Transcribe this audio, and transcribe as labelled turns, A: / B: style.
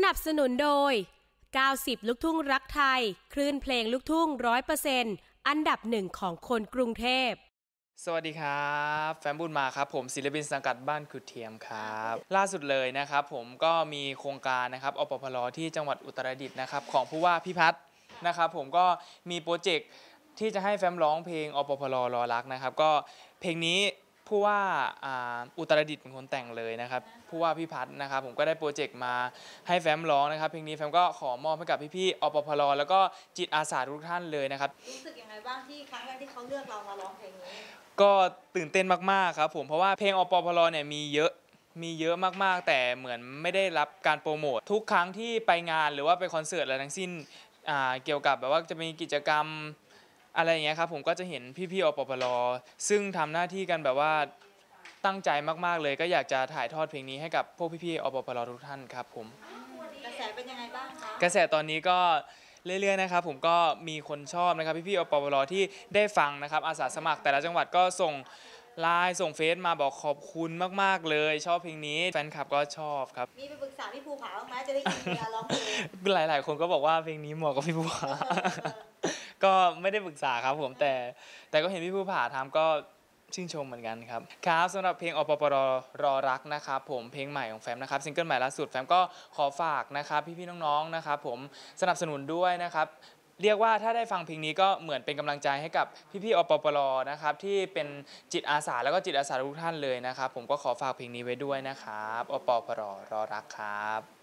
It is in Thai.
A: สนับสนุนโดย 90 ลูกทุ่งรักไทย คลื่นเพลงลูกทุ่งร้อยเปอร์เซ็นต์อันดับหนึ่งของคนกรุงเทพ
B: สวัสดีครับ แฟมบุญมาครับ ผมศิลปินสังกัดบ้านขุดเทียมครับ ล่าสุดเลยนะครับ ผมก็มีโครงการนะครับอปพลที่จังหวัดอุตรดิตถ์นะครับ ของผู้ว่าพิพัฒน์นะครับผมก็มีโปรเจกต์ที่จะให้แฟมร้องเพลงอปพลรอรักนะครับ ก็เพลงนี้ ผู้ว่าอ่าอุตรดิตถ์เป็นคนแต่งเลยนะครับผู้ว่าพิพัฒน์นะครับ ผมก็ได้โปรเจกต์มาให้แฟมร้องนะครับเพลงนี้แฟมก็ขอมอบให้กับพี่ๆอปพลแล้วก็จิตอาสาทุกท่านเลยนะครับ
C: รู้สึกยังไงบ้างที่ครั้งแรกที่เขาเลือกเรามาร้องเพลงนี้
B: ก็ตื่นเต้นมากๆครับผมเพราะว่าเพลงอปพลเนี่ยมีเยอะมีเยอะมากๆ แต่เหมือนไม่ได้รับการโปรโมททุกครั้งที่ไปงานหรือว่าไปคอนเสิร์ตอะไรทั้งสิ้นอ่าเกี่ยวกับแบบว่าจะมีกิจกรรม อะไรอย่างเงี้ยครับผมก็จะเห็นพี่ๆอปพลซึ่งทำหน้าที่กันแบบว่าตั้งใจมากๆเลย ก็อยากจะถ่ายทอดเพลงนี้ให้กับพวกพี่ๆอปพลทุกท่านครับผม
C: กระแสเป็นยังไงบ้างคะ
B: กระแสตอนนี้ก็เรื่อยๆนะครับผมก็มีคนชอบนะครับพี่ๆอปปลที่ได้ฟังนะครับอาสาสมัครแต่ละจังหวัดก็ส่ง ไลน์ส่งเฟซมาบอกขอบคุณมากๆเลย ชอบเพลงนี้แฟนคลับก็ชอบครับ
C: มีไปปรึกษาพี่ภูผาบ้างไหมจะได้ยินเมียร้องเพลง
B: หลาย ๆ คนก็บอกว่าเพลงนี้เหมาะกับพี่ภูผา ก็ไม่ได้ปรึกษาครับผมแต่ แต่ก็เห็นพี่ภูผาทำก็ชื่นชมเหมือนกันครับ ครับสำหรับเพลงอปปรรอรักนะครับผมเพลงใหม่ของแฟมนะครับซิงเกิลใหม่ล่าสุดแฟมก็ขอฝากนะครับพี่ๆน้องๆนะครับผมสนับสนุนด้วยนะครับ เรียกว่าถ้าได้ฟังเพลงนี้ก็เหมือนเป็นกำลังใจให้กับพี่ๆอปปลนะครับที่เป็นจิตอาสาแล้วก็จิตอาสาทุกท่านเลยนะครับ ผมก็ขอฝากเพลงนี้ไว้ด้วยนะครับอปปลรอรักครับ